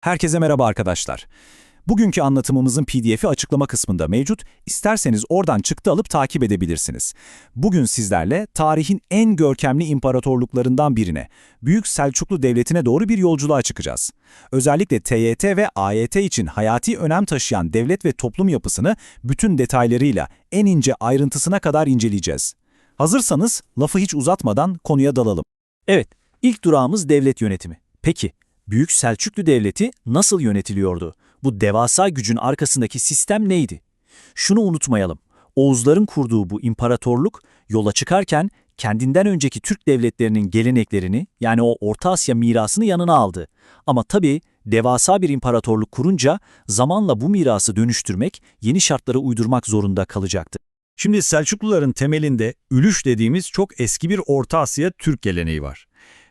Herkese merhaba arkadaşlar. Bugünkü anlatımımızın pdf'i açıklama kısmında mevcut. İsterseniz oradan çıktı alıp takip edebilirsiniz. Bugün sizlerle tarihin en görkemli imparatorluklarından birine, Büyük Selçuklu Devleti'ne doğru bir yolculuğa çıkacağız. Özellikle TYT ve AYT için hayati önem taşıyan devlet ve toplum yapısını bütün detaylarıyla, en ince ayrıntısına kadar inceleyeceğiz. Hazırsanız lafı hiç uzatmadan konuya dalalım. Evet, ilk durağımız devlet yönetimi. Peki, Büyük Selçuklu Devleti nasıl yönetiliyordu? Bu devasa gücün arkasındaki sistem neydi? Şunu unutmayalım. Oğuzların kurduğu bu imparatorluk yola çıkarken kendinden önceki Türk devletlerinin geleneklerini yani o Orta Asya mirasını yanına aldı. Ama tabii devasa bir imparatorluk kurunca zamanla bu mirası dönüştürmek, yeni şartlara uydurmak zorunda kalacaktı. Şimdi Selçukluların temelinde ülüş dediğimiz çok eski bir Orta Asya Türk geleneği var.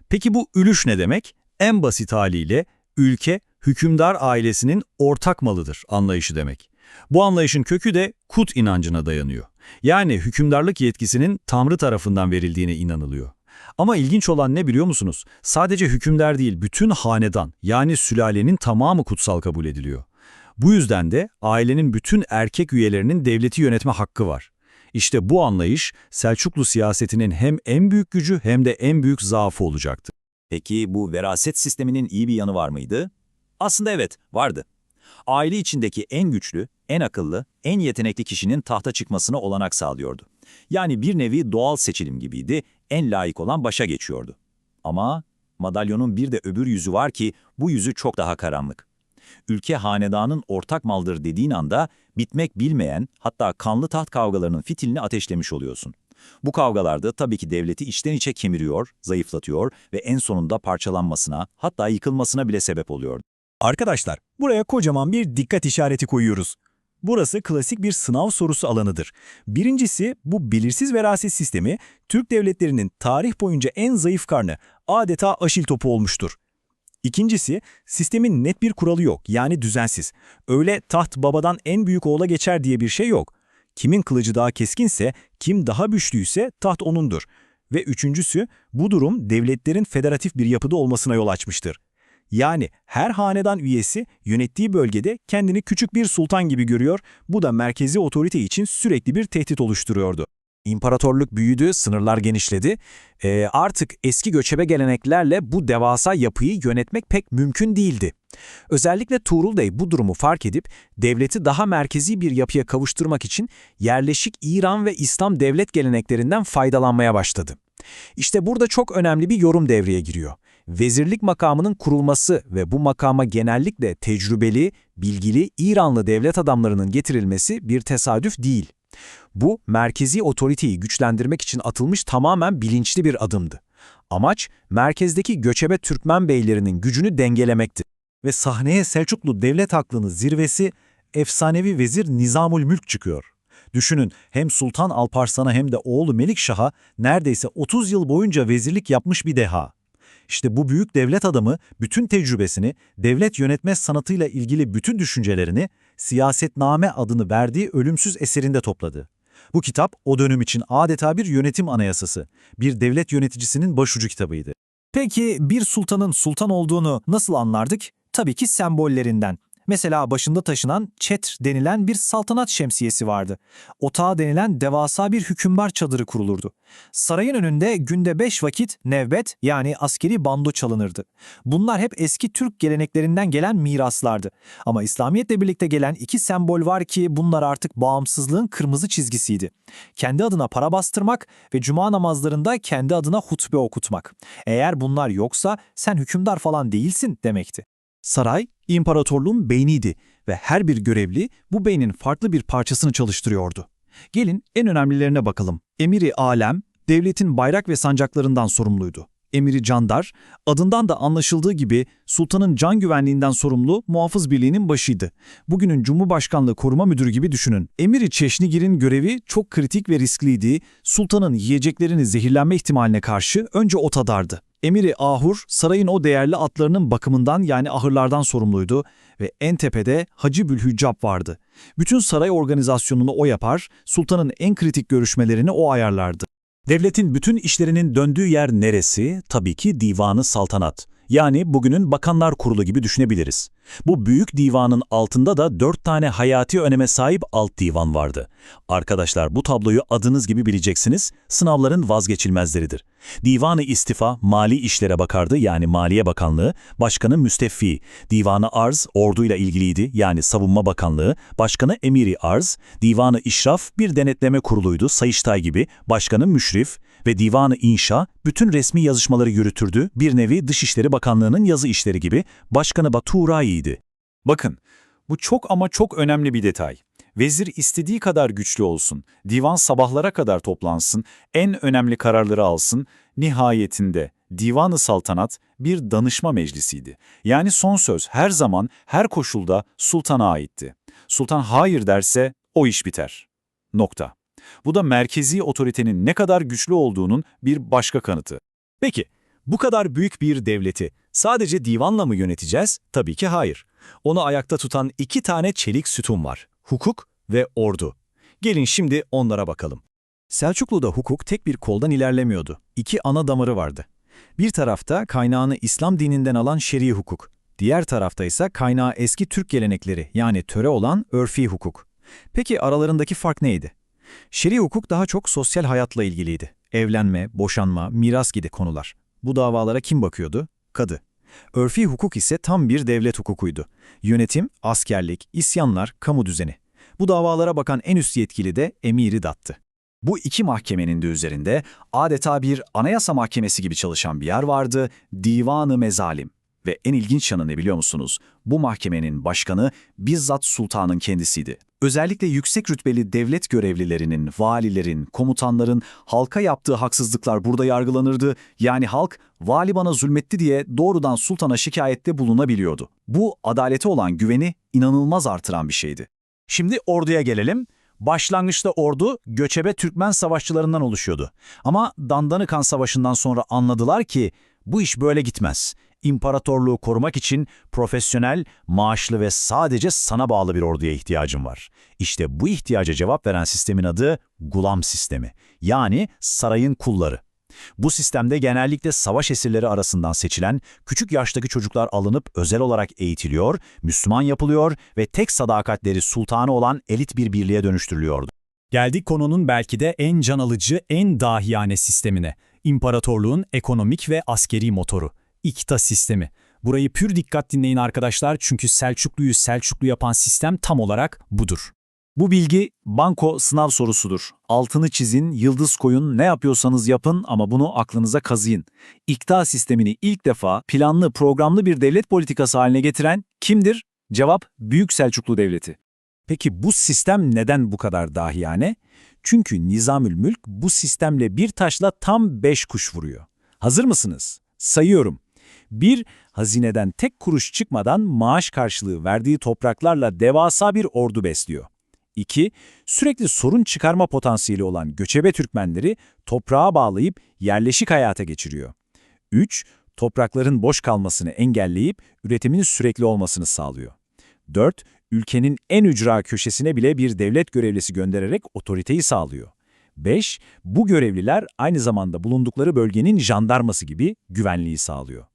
Peki bu ülüş ne demek? En basit haliyle ülke hükümdar ailesinin ortak malıdır anlayışı demek. Bu anlayışın kökü de Kut inancına dayanıyor. Yani hükümdarlık yetkisinin Tanrı tarafından verildiğine inanılıyor. Ama ilginç olan ne biliyor musunuz? Sadece hükümdar değil, bütün hanedan yani sülalenin tamamı kutsal kabul ediliyor. Bu yüzden de ailenin bütün erkek üyelerinin devleti yönetme hakkı var. İşte bu anlayış Selçuklu siyasetinin hem en büyük gücü hem de en büyük zaafı olacaktı. Peki bu veraset sisteminin iyi bir yanı var mıydı? Aslında evet, vardı. Aile içindeki en güçlü, en akıllı, en yetenekli kişinin tahta çıkmasına olanak sağlıyordu. Yani bir nevi doğal seçilim gibiydi, en layık olan başa geçiyordu. Ama madalyonun bir de öbür yüzü var ki bu yüzü çok daha karanlık. Ülke hanedanın ortak maldır dediğin anda bitmek bilmeyen hatta kanlı taht kavgalarının fitilini ateşlemiş oluyorsun. Bu kavgalarda tabii ki devleti içten içe kemiriyor, zayıflatıyor ve en sonunda parçalanmasına hatta yıkılmasına bile sebep oluyor. Arkadaşlar, buraya kocaman bir dikkat işareti koyuyoruz. Burası klasik bir sınav sorusu alanıdır. Birincisi, bu belirsiz veraset sistemi, Türk devletlerinin tarih boyunca en zayıf karnı, adeta aşil topu olmuştur. İkincisi, sistemin net bir kuralı yok, yani düzensiz. Öyle taht babadan en büyük oğula geçer diye bir şey yok. Kimin kılıcı daha keskinse, kim daha güçlüyse taht onundur. Ve üçüncüsü, bu durum devletlerin federatif bir yapıda olmasına yol açmıştır. Yani her hanedan üyesi yönettiği bölgede kendini küçük bir sultan gibi görüyor, bu da merkezi otorite için sürekli bir tehdit oluşturuyordu. İmparatorluk büyüdü, sınırlar genişledi. Ee, artık eski göçebe geleneklerle bu devasa yapıyı yönetmek pek mümkün değildi. Özellikle Tuğrul Bey bu durumu fark edip devleti daha merkezi bir yapıya kavuşturmak için yerleşik İran ve İslam devlet geleneklerinden faydalanmaya başladı. İşte burada çok önemli bir yorum devreye giriyor. Vezirlik makamının kurulması ve bu makama genellikle tecrübeli, bilgili İranlı devlet adamlarının getirilmesi bir tesadüf değil. Bu, merkezi otoriteyi güçlendirmek için atılmış tamamen bilinçli bir adımdı. Amaç, merkezdeki göçebe Türkmen beylerinin gücünü dengelemekti. Ve sahneye Selçuklu devlet aklının zirvesi efsanevi vezir Nizamül Mülk çıkıyor. Düşünün hem Sultan Alparslan'a hem de oğlu Melikşah'a neredeyse 30 yıl boyunca vezirlik yapmış bir deha. İşte bu büyük devlet adamı bütün tecrübesini, devlet yönetme sanatıyla ilgili bütün düşüncelerini Siyasetname adını verdiği ölümsüz eserinde topladı. Bu kitap o dönem için adeta bir yönetim anayasası, bir devlet yöneticisinin başucu kitabıydı. Peki bir sultanın sultan olduğunu nasıl anlardık? Tabii ki sembollerinden. Mesela başında taşınan çetr denilen bir saltanat şemsiyesi vardı. Otağı denilen devasa bir hükümdar çadırı kurulurdu. Sarayın önünde günde beş vakit nevbet yani askeri bando çalınırdı. Bunlar hep eski Türk geleneklerinden gelen miraslardı. Ama İslamiyetle birlikte gelen iki sembol var ki bunlar artık bağımsızlığın kırmızı çizgisiydi. Kendi adına para bastırmak ve cuma namazlarında kendi adına hutbe okutmak. Eğer bunlar yoksa sen hükümdar falan değilsin demekti. Saray, imparatorluğun beyniydi ve her bir görevli bu beynin farklı bir parçasını çalıştırıyordu. Gelin en önemlilerine bakalım. Emiri Alem, devletin bayrak ve sancaklarından sorumluydu. Emiri Candar, adından da anlaşıldığı gibi sultanın can güvenliğinden sorumlu muhafız birliğinin başıydı. Bugünün Cumhurbaşkanlığı koruma müdürü gibi düşünün. Emiri Çeşnigir'in görevi çok kritik ve riskliydi. Sultanın yiyeceklerini zehirlenme ihtimaline karşı önce o tadardı. Emiri Ahur, sarayın o değerli atlarının bakımından yani ahırlardan sorumluydu ve en tepede Hacı Bülhüccab vardı. Bütün saray organizasyonunu o yapar, sultanın en kritik görüşmelerini o ayarlardı. Devletin bütün işlerinin döndüğü yer neresi? Tabii ki divanı saltanat. Yani bugünün Bakanlar Kurulu gibi düşünebiliriz. Bu büyük divanın altında da dört tane hayati öneme sahip alt divan vardı. Arkadaşlar bu tabloyu adınız gibi bileceksiniz, sınavların vazgeçilmezleridir. Divanı İstifa, Mali İşlere bakardı yani Maliye Bakanlığı, Başkanı Müsteffi, Divanı Arz, orduyla ilgiliydi yani Savunma Bakanlığı, Başkanı Emiri Arz, Divanı İşraf bir denetleme kuruluydu Sayıştay gibi, Başkanı Müşrif ve Divanı İnşa bütün resmi yazışmaları yürütürdü, bir nevi Dışişleri Bakanlığı'nın yazı işleri gibi, Başkanı Baturai'ydi. Bakın, bu çok ama çok önemli bir detay. Vezir istediği kadar güçlü olsun, divan sabahlara kadar toplansın, en önemli kararları alsın, nihayetinde divanı saltanat bir danışma meclisiydi. Yani son söz her zaman, her koşulda sultana aitti. Sultan hayır derse o iş biter. Nokta. Bu da merkezi otoritenin ne kadar güçlü olduğunun bir başka kanıtı. Peki, bu kadar büyük bir devleti sadece divanla mı yöneteceğiz? Tabii ki hayır. Onu ayakta tutan iki tane çelik sütun var. Hukuk ve ordu. Gelin şimdi onlara bakalım. Selçuklu'da hukuk tek bir koldan ilerlemiyordu. İki ana damarı vardı. Bir tarafta kaynağını İslam dininden alan şer'i hukuk. Diğer tarafta ise kaynağı eski Türk gelenekleri yani töre olan örfi hukuk. Peki aralarındaki fark neydi? Şer'i hukuk daha çok sosyal hayatla ilgiliydi. Evlenme, boşanma, miras gibi konular. Bu davalara kim bakıyordu? Kadı. Örfi hukuk ise tam bir devlet hukukuydu. Yönetim, askerlik, isyanlar, kamu düzeni. Bu davalara bakan en üst yetkili de Emiri Dat'tı. Bu iki mahkemenin de üzerinde adeta bir anayasa mahkemesi gibi çalışan bir yer vardı, Divanı Mezalim. Ve en ilginç yanı ne biliyor musunuz? Bu mahkemenin başkanı bizzat sultanın kendisiydi. Özellikle yüksek rütbeli devlet görevlilerinin, valilerin, komutanların halka yaptığı haksızlıklar burada yargılanırdı. Yani halk vali bana zulmetti diye doğrudan sultana şikayette bulunabiliyordu. Bu adalete olan güveni inanılmaz artıran bir şeydi. Şimdi orduya gelelim. Başlangıçta ordu göçebe Türkmen savaşçılarından oluşuyordu. Ama Dandanıkan Savaşı'ndan sonra anladılar ki bu iş böyle gitmez. İmparatorluğu korumak için profesyonel, maaşlı ve sadece sana bağlı bir orduya ihtiyacım var. İşte bu ihtiyaca cevap veren sistemin adı Gulam sistemi. Yani sarayın kulları. Bu sistemde genellikle savaş esirleri arasından seçilen küçük yaştaki çocuklar alınıp özel olarak eğitiliyor, Müslüman yapılıyor ve tek sadakatleri sultanı olan elit bir birliğe dönüştürülüyordu. Geldik konunun belki de en can alıcı, en dahiyane sistemine. İmparatorluğun ekonomik ve askeri motoru. İkta sistemi. Burayı pür dikkat dinleyin arkadaşlar çünkü Selçuklu'yu Selçuklu yapan sistem tam olarak budur. Bu bilgi banko sınav sorusudur. Altını çizin, yıldız koyun, ne yapıyorsanız yapın ama bunu aklınıza kazıyın. İkta sistemini ilk defa planlı, programlı bir devlet politikası haline getiren kimdir? Cevap Büyük Selçuklu Devleti. Peki bu sistem neden bu kadar dahiyane? Çünkü Nizamül Mülk bu sistemle bir taşla tam beş kuş vuruyor. Hazır mısınız? Sayıyorum. 1. Hazineden tek kuruş çıkmadan maaş karşılığı verdiği topraklarla devasa bir ordu besliyor. 2. Sürekli sorun çıkarma potansiyeli olan göçebe Türkmenleri toprağa bağlayıp yerleşik hayata geçiriyor. 3. Toprakların boş kalmasını engelleyip üretimin sürekli olmasını sağlıyor. 4. Ülkenin en ücra köşesine bile bir devlet görevlisi göndererek otoriteyi sağlıyor. 5. Bu görevliler aynı zamanda bulundukları bölgenin jandarması gibi güvenliği sağlıyor.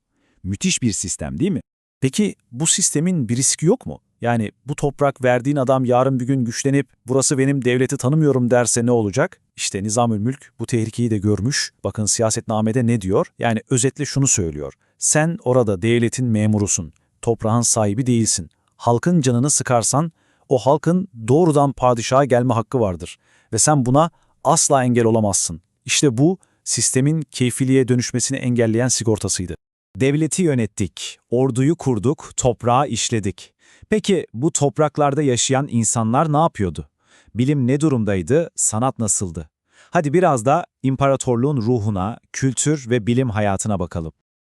Müthiş bir sistem değil mi? Peki bu sistemin bir riski yok mu? Yani bu toprak verdiğin adam yarın bir gün güçlenip burası benim devleti tanımıyorum derse ne olacak? İşte Nizamül Mülk bu tehlikeyi de görmüş. Bakın siyasetnamede ne diyor? Yani özetle şunu söylüyor. Sen orada devletin memurusun. Toprağın sahibi değilsin. Halkın canını sıkarsan o halkın doğrudan padişaha gelme hakkı vardır. Ve sen buna asla engel olamazsın. İşte bu sistemin keyfiliğe dönüşmesini engelleyen sigortasıydı. Devleti yönettik, orduyu kurduk, toprağı işledik. Peki bu topraklarda yaşayan insanlar ne yapıyordu? Bilim ne durumdaydı, sanat nasıldı? Hadi biraz da imparatorluğun ruhuna, kültür ve bilim hayatına bakalım.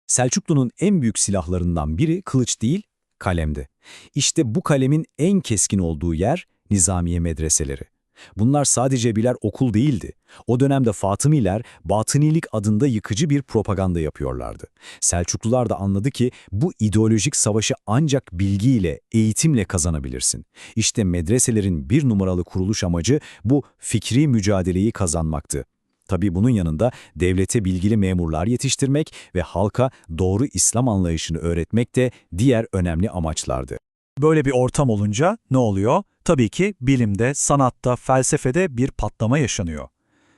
Selçuklu'nun en büyük silahlarından biri kılıç değil, kalemdi. İşte bu kalemin en keskin olduğu yer Nizamiye medreseleri. Bunlar sadece birer okul değildi. O dönemde Fatımiler batınilik adında yıkıcı bir propaganda yapıyorlardı. Selçuklular da anladı ki bu ideolojik savaşı ancak bilgiyle, eğitimle kazanabilirsin. İşte medreselerin bir numaralı kuruluş amacı bu fikri mücadeleyi kazanmaktı. Tabii bunun yanında devlete bilgili memurlar yetiştirmek ve halka doğru İslam anlayışını öğretmek de diğer önemli amaçlardı. Böyle bir ortam olunca ne oluyor? Tabii ki bilimde, sanatta, felsefede bir patlama yaşanıyor.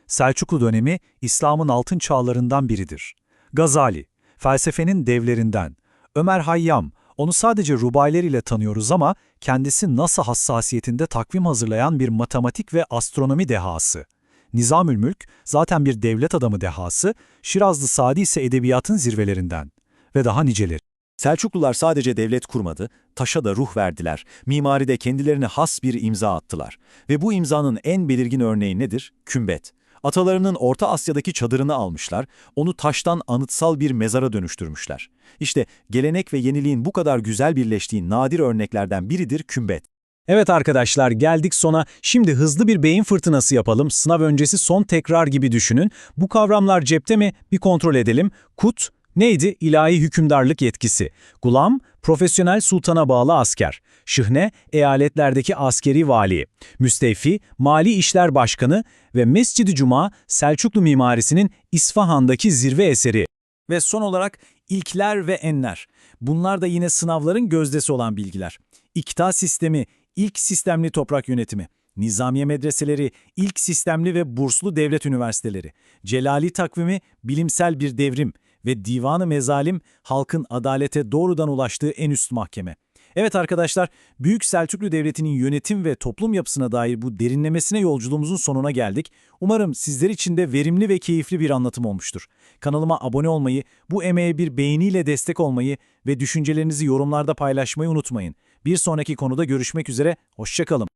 Selçuklu dönemi İslam'ın altın çağlarından biridir. Gazali, felsefenin devlerinden. Ömer Hayyam, onu sadece rubaileriyle tanıyoruz ama kendisi NASA hassasiyetinde takvim hazırlayan bir matematik ve astronomi dehası. Nizamülmülk zaten bir devlet adamı dehası, Şirazlı Sadi ise edebiyatın zirvelerinden. Ve daha niceleri. Selçuklular sadece devlet kurmadı, taşa da ruh verdiler. Mimaride kendilerine has bir imza attılar. Ve bu imzanın en belirgin örneği nedir? Kümbet. Atalarının Orta Asya'daki çadırını almışlar, onu taştan anıtsal bir mezara dönüştürmüşler. İşte gelenek ve yeniliğin bu kadar güzel birleştiği nadir örneklerden biridir kümbet. Evet arkadaşlar geldik sona. Şimdi hızlı bir beyin fırtınası yapalım. Sınav öncesi son tekrar gibi düşünün. Bu kavramlar cepte mi? Bir kontrol edelim. Kut neydi? İlahi hükümdarlık yetkisi. Gulam, profesyonel sultana bağlı asker. Şıhne, eyaletlerdeki askeri vali. Müstevfi, mali işler başkanı ve Mescid-i Cuma, Selçuklu mimarisinin İsfahan'daki zirve eseri. Ve son olarak ilkler ve enler. Bunlar da yine sınavların gözdesi olan bilgiler. İkta sistemi, ilk sistemli toprak yönetimi. Nizamiye medreseleri, ilk sistemli ve burslu devlet üniversiteleri. Celali takvimi, bilimsel bir devrim. Ve divanı mezalim, halkın adalete doğrudan ulaştığı en üst mahkeme. Evet arkadaşlar, Büyük Selçuklu Devleti'nin yönetim ve toplum yapısına dair bu derinlemesine yolculuğumuzun sonuna geldik. Umarım sizler için de verimli ve keyifli bir anlatım olmuştur. Kanalıma abone olmayı, bu emeğe bir beğeniyle destek olmayı ve düşüncelerinizi yorumlarda paylaşmayı unutmayın. Bir sonraki konuda görüşmek üzere, hoşçakalın.